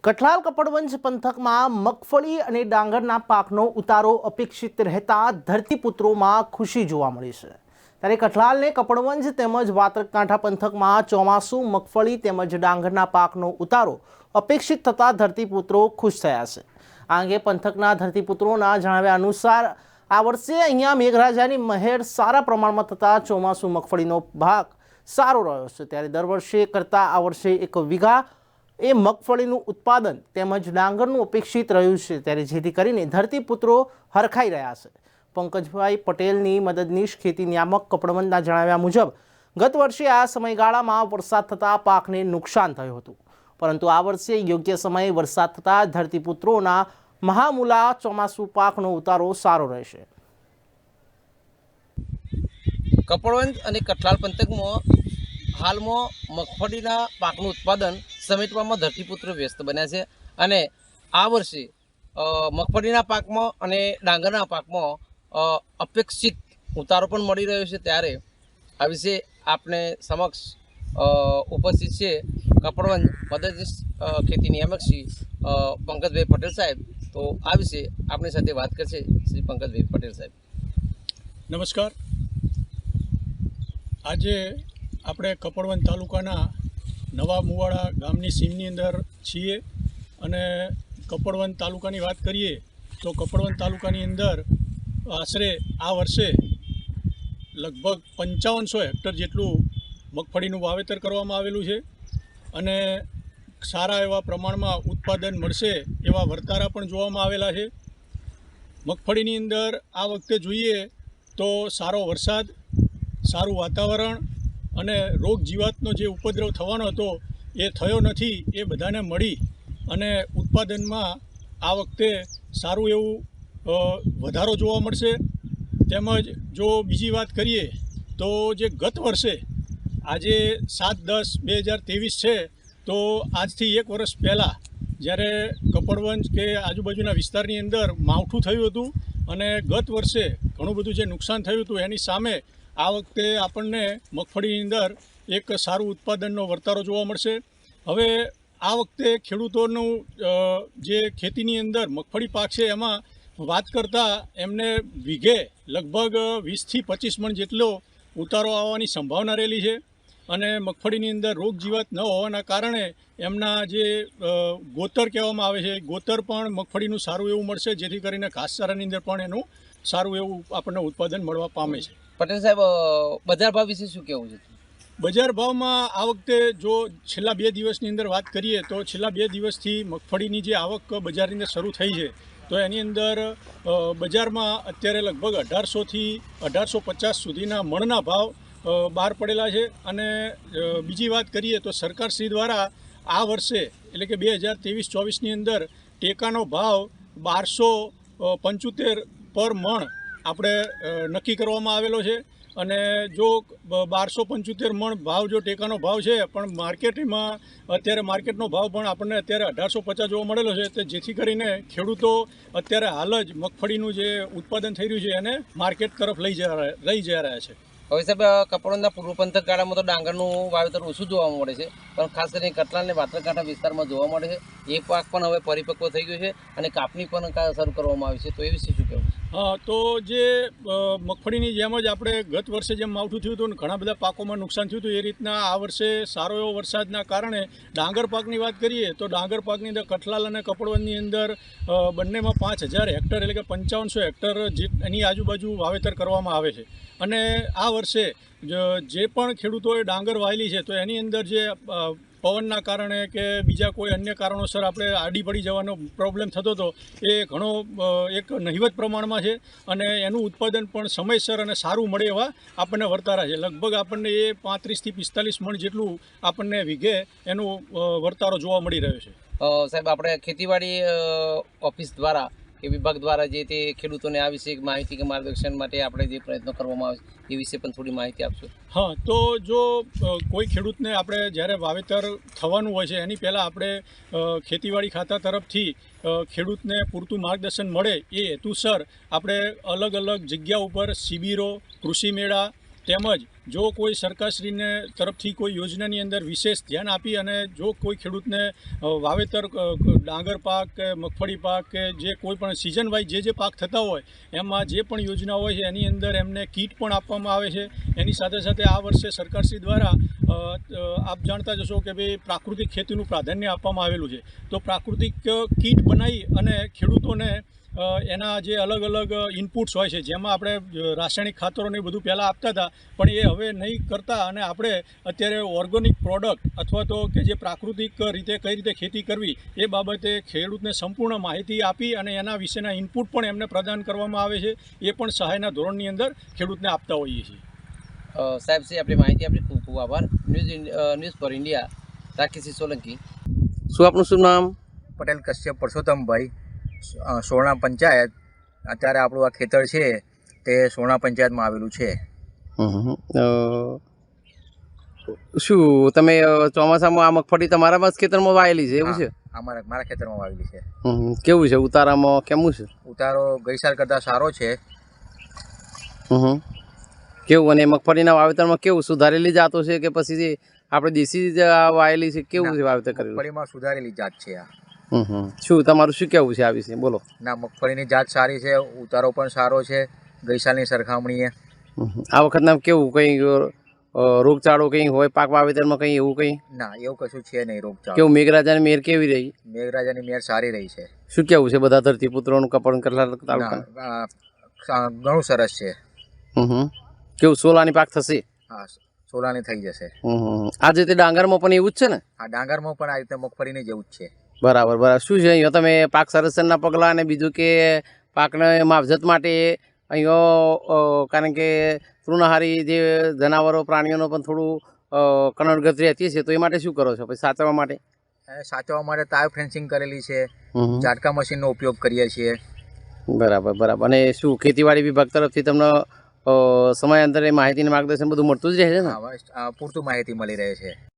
કઠલાલ કપડવંજ પંથકમાં મગફળી અને ડાંગરના પાકનો ઉતારો અપેક્ષિત રહેતા ધરતીપુત્રોમાં ખુશી જોવા મળી છે. ત્યારે કઠલાલને કપડવંજ તેમજ વાત્રકાંઠા પંથકમાં ચોમાસું, મગફળી તેમજ ડાંગરના પાકનો ઉતારો અપેક્ષિત થતા ધરતીપુત્રો ખુશ થયા છે. આ અંગે પંથકના ધરતીપુત્રોના જણાવ્યા અનુસાર, આ વર્ષે અહીંયા મેઘરાજાની મહેર સારા પ્રમાણમાં થતાં ચોમાસું, મગફળીનો ભાગ સારો રહ્યો છે. ત્યારે દર વર્ષે કરતાં આ વર્ષે એક વીઘા એ મગફળીનું ઉત્પાદન તેમજ ડાંગરનું અપેક્ષિત રહ્યું છે ત્યારે જેથી કરીને ધરતીપુત્રો હરખાઈ રહ્યા છે. પંકજભાઈ પટેલની મદદનીશ ખેતી નિયામક કપડવંતના જણાવ્યા મુજબ, ગત વર્ષે આ સમયગાળામાં વરસાદ થતાં પાકને નુકસાન થયું હતું. પરંતુ આ વર્ષે યોગ્ય સમયે વરસાદ થતાં ધરતીપુત્રોના મહામૂલા ચોમાસુ પાકનો ઉતારો સારો રહેશે. કપડવંત અને કઠલાલ પંથકમાં હાલમાં મગફળીના પાકનું ઉત્પાદન સમેટવામાં ધરતીપુત્ર વ્યસ્ત બન્યા છે અને આ વર્ષે મગફળીના પાકમાં અને ડાંગરના પાકમાં અપેક્ષિત ઉતારો પણ મળી રહ્યો છે ત્યારે આ વિશે આપણે સમક્ષ ઉપસ્થિત છે કપડવંજ મદદનીશ ખેતી નિયામક શ્રી પંકજભાઈ પટેલ સાહેબ. તો આ વિશે આપણી સાથે વાત કરશે શ્રી પંકજભાઈ પટેલ સાહેબ. નમસ્કાર. આજે આપણે કપડવંજ તાલુકાના નવા મુવાડા ગામની સીમની અંદર છીએ અને કપડવંત તાલુકાની વાત કરીએ, તો કપડવંત તાલુકાની અંદર આશરે આ વર્ષે લગભગ પંચાવનસો હેક્ટર જેટલું મગફળીનું વાવેતર કરવામાં આવેલું છે અને સારા એવા પ્રમાણમાં ઉત્પાદન મળશે એવા વર્તારા પણ જોવામાં આવેલા છે. મગફળીની અંદર આ વખતે જોઈએ તો સારો વરસાદ, સારું વાતાવરણ અને રોગ જીવાતનો જે ઉપદ્રવ થવાનો હતો, એ થયો નથી, એ બધાને મળી અને ઉત્પાદનમાં આ વખતે સારું એવું વધારો જોવા મળશે. તેમજ જો બીજી વાત કરીએ, તો જે ગત વર્ષે, આજે સાત દસ બે હજાર ત્રેવીસ છે, તો આજથી એક વર્ષ પહેલાં જ્યારે કપડવંજ કે આજુબાજુના વિસ્તારની અંદર માવઠું થયું હતું અને ગત વર્ષે ઘણું બધું જે નુકસાન થયું હતું એની સામે આ વખતે આપણને મગફળીની અંદર એક સારું ઉત્પાદનનો વર્તારો જોવા મળશે. હવે આ વખતે ખેડૂતોનું જે ખેતીની અંદર મગફળી પાક છે એમાં વાત કરતાં એમને વીઘે લગભગ વીસથી પચીસ મણ જેટલો ઉતારો આવવાની સંભાવના રહેલી છે અને મગફળીની અંદર રોગ જીવાત ન હોવાના કારણે એમના જે ગોતર કહેવામાં આવે છે, ગોતર પણ મગફળીનું સારું એવું મળશે, જેથી કરીને ઘાસચારાની અંદર પણ એનું સારું એવું આપણને ઉત્પાદન મળવા પામે છે. પટેલ સાહેબ બજાર ભાવ વિશે શું કહેવું છે? બજાર ભાવમાં આ વખતે જો છેલ્લા બે દિવસની અંદર વાત કરીએ તો છેલ્લા બે દિવસથી મગફળીની જે આવક બજારની અંદર શરૂ થઈ છે, તો એની અંદર બજારમાં અત્યારે લગભગ અઢારસોથી અઢારસો પચાસ સુધીના મણના ભાવ બહાર પડેલા છે અને બીજી વાત કરીએ તો સરકારશ્રી દ્વારા આ વર્ષે એટલે કે બે હજાર ત્રેવીસ ચોવીસની અંદર ટેકાનો ભાવ બારસો પંચોતેર પર મણ આપણે નક્કી કરવામાં આવેલો છે. અને જો બારસો પંચોતેર મણ ભાવ જો ટેકાનો ભાવ છે, પણ માર્કેટમાં અત્યારે માર્કેટનો ભાવ પણ આપણને અત્યારે અઢારસો પચાસ જોવા મળેલો છે, તો જેથી કરીને ખેડૂતો અત્યારે હાલ જ મગફળીનું જે ઉત્પાદન થઈ રહ્યું છે, એને માર્કેટ તરફ લઈ જઈ રહ્યા છે. હવે સાહેબ કપડોના પૂર્વ પંથક ગાળામાં તો ડાંગરનું વાવેતર ઓછું જોવા મળે છે, પણ ખાસ કરીને કટલા અને વાત્રકાંઠા વિસ્તારમાં જોવા મળે છે. એ પાક પણ હવે પરિપક્વ થઈ ગયો છે અને કાપણી પણ શરૂ કરવામાં આવી છે. તો એ વિશે શું કહેવું હા, તો જે મગફળીની જેમ જ આપણે ગત વર્ષે જેમ માવઠું થયું હતું ને ઘણા બધા પાકોમાં નુકસાન થયું હતું, એ રીતના આ વર્ષે સારો એવો વરસાદના કારણે ડાંગર પાકની વાત કરીએ, તો ડાંગર પાકની અંદર કઠલાલ અને કપડવનની અંદર બંનેમાં પાંચ હજાર હેક્ટર એટલે કે પંચાવનસો હેક્ટર જે એની આજુબાજુ વાવેતર કરવામાં આવે છે. અને આ વર્ષે જે પણ ખેડૂતોએ ડાંગર વાયેલી છે, તો એની અંદર જે પવનના કારણે કે બીજા કોઈ અન્ય કારણોસર આપણે આડી પડી જવાનો પ્રોબ્લેમ થતો હતો, એ ઘણો એક નહિવત પ્રમાણમાં છે અને એનું ઉત્પાદન પણ સમયસર અને સારું મળે એવા આપણને વર્તારા છે. લગભગ આપણને એ પાંત્રીસથી પિસ્તાલીસ મણ જેટલું આપણને વીઘે એનું વર્તારો જોવા મળી રહ્યો છે. સાહેબ, આપણે ખેતીવાડી ઓફિસ દ્વારા કે વિભાગ દ્વારા જે તે ખેડૂતોને આ વિશે માહિતી કે માર્ગદર્શન માટે આપણે જે પ્રયત્નો કરવામાં આવે એ વિશે પણ થોડી માહિતી આપશો? હા, તો જો કોઈ ખેડૂતને આપણે જ્યારે વાવેતર થવાનું હોય છે, એની પહેલાં આપણે ખેતીવાડી ખાતા તરફથી ખેડૂતને પૂરતું માર્ગદર્શન મળે એ હેતુસર આપણે અલગ અલગ જગ્યા ઉપર શિબિરો, કૃષિ મેળા તેમજ જો કોઈ સરકારશ્રીને તરફથી કોઈ યોજનાની અંદર વિશેષ ધ્યાન આપી અને જો કોઈ ખેડૂતને વાવેતર ડાંગર પાક કે મગફળી પાક કે જે કોઈ પણ સિઝન વાઇઝ જે જે પાક થતા હોય, એમાં જે પણ યોજના હોય છે, એની અંદર એમને કીટ પણ આપવામાં આવે છે. એની સાથે સાથે આ વર્ષે સરકારશ્રી દ્વારા આપ જાણતા જશો કે ભાઈ પ્રાકૃતિક ખેતીનું પ્રાધાન્ય આપવામાં આવેલું છે. તો પ્રાકૃતિક કીટ બનાવી અને ખેડૂતોને એના જે અલગ અલગ ઇનપુટ્સ હોય છે જેમાં આપણે રાસાયણિક ખાતરોને એ બધું પહેલાં આપતા હતા પણ એ હવે નહીં કરતા અને આપણે અત્યારે ઓર્ગોનિક પ્રોડક્ટ અથવા તો કે જે પ્રાકૃતિક રીતે કઈ રીતે ખેતી કરવી એ બાબતે ખેડૂતને સંપૂર્ણ માહિતી આપી અને એના વિશેના ઇનપુટ પણ એમને પ્રદાન કરવામાં આવે છે એ પણ સહાયના ધોરણની અંદર ખેડૂતને આપતા હોઈએ છીએ. સાહેબ શ્રી આપણી માહિતી આપણી ખૂબ ખૂબ આભાર. News news for India Rakeshi Solanki. શું આપનું શું નામ? પટેલ કશ્યપ પરસોત્તમભાઈ. સોરણા પંચાયત અત્યારે આપણું આ ખેતર છે તે સોરણા પંચાયતમાં આવેલું છે. શું તમે ચોમાસામાં આ મગફળી તમારા ખેતરમાં વાયેલી છે એવું છે? આ મારા ખેતરમાં વાવેલી છે. કેવું છે ઉતારામાં કેમનું છે? ઉતારો ગઈ સાલ કરતાં સારો છે. હમ. કેવું અને મગફળીના વાવેતરમાં કેવું સુધારેલી જાતો છે કે પછી આપણે દેશી વાયેલી છે કેવું છે વાવેતર કરેલું? મગફળીમાં સુધારેલી જાત છે આ. શું તમારું શું કેવું છે આ વિશે? બોલો. ના મગફળીની જાત સારી છે ઉતારો પણ સારો છે ગઈ સાલની સરખામણીએ. આ વખતના કેવું? કંઈ રોગચાળો કંઈ હોય? પાક વાવેતરમાં કંઈ એવું કંઈ? ના એવું કશું છે નહીં રોગચાળો. કેવું મેઘરાજાની મેર કેવી રહી? મેઘરાજાની મેર સારી રહી છે. શું કેવું છે બધા ધરતીપુત્રોનું કપડ કટલા તાલુકા? ઘણું સરસ છે. કેવું સોલાની પાક થશે? હા સોલાની થઈ જશે. આજે તે ડાંગરમાં પણ એવું જ છે ને? આ ડાંગરમાં પણ આ રીતે મગફળીની જેવું જ છે. બરાબર બરાબર. શું છે અહીંયા તમે પાક સંરક્ષણના પગલાં અને બીજું કે પાકને માવજત માટે અહીંયા કારણ કે તૃણહારી જે જનાવરો પ્રાણીઓનો પણ થોડું અ, રહેતી છે તો એ માટે શું કરો છો? પછી સાચવવા માટે? સાચવવા માટે તાર ફેન્સિંગ કરેલી છે. ઝાટકા મશીનનો ઉપયોગ કરીએ છીએ. બરાબર બરાબર. અને શું ખેતીવાડી વિભાગ તરફથી તમને સમયાંતરે માહિતી માર્ગદર્શન બધું મળતું જ રહે છે ને? પૂરતું માહિતી મળી રહે છે.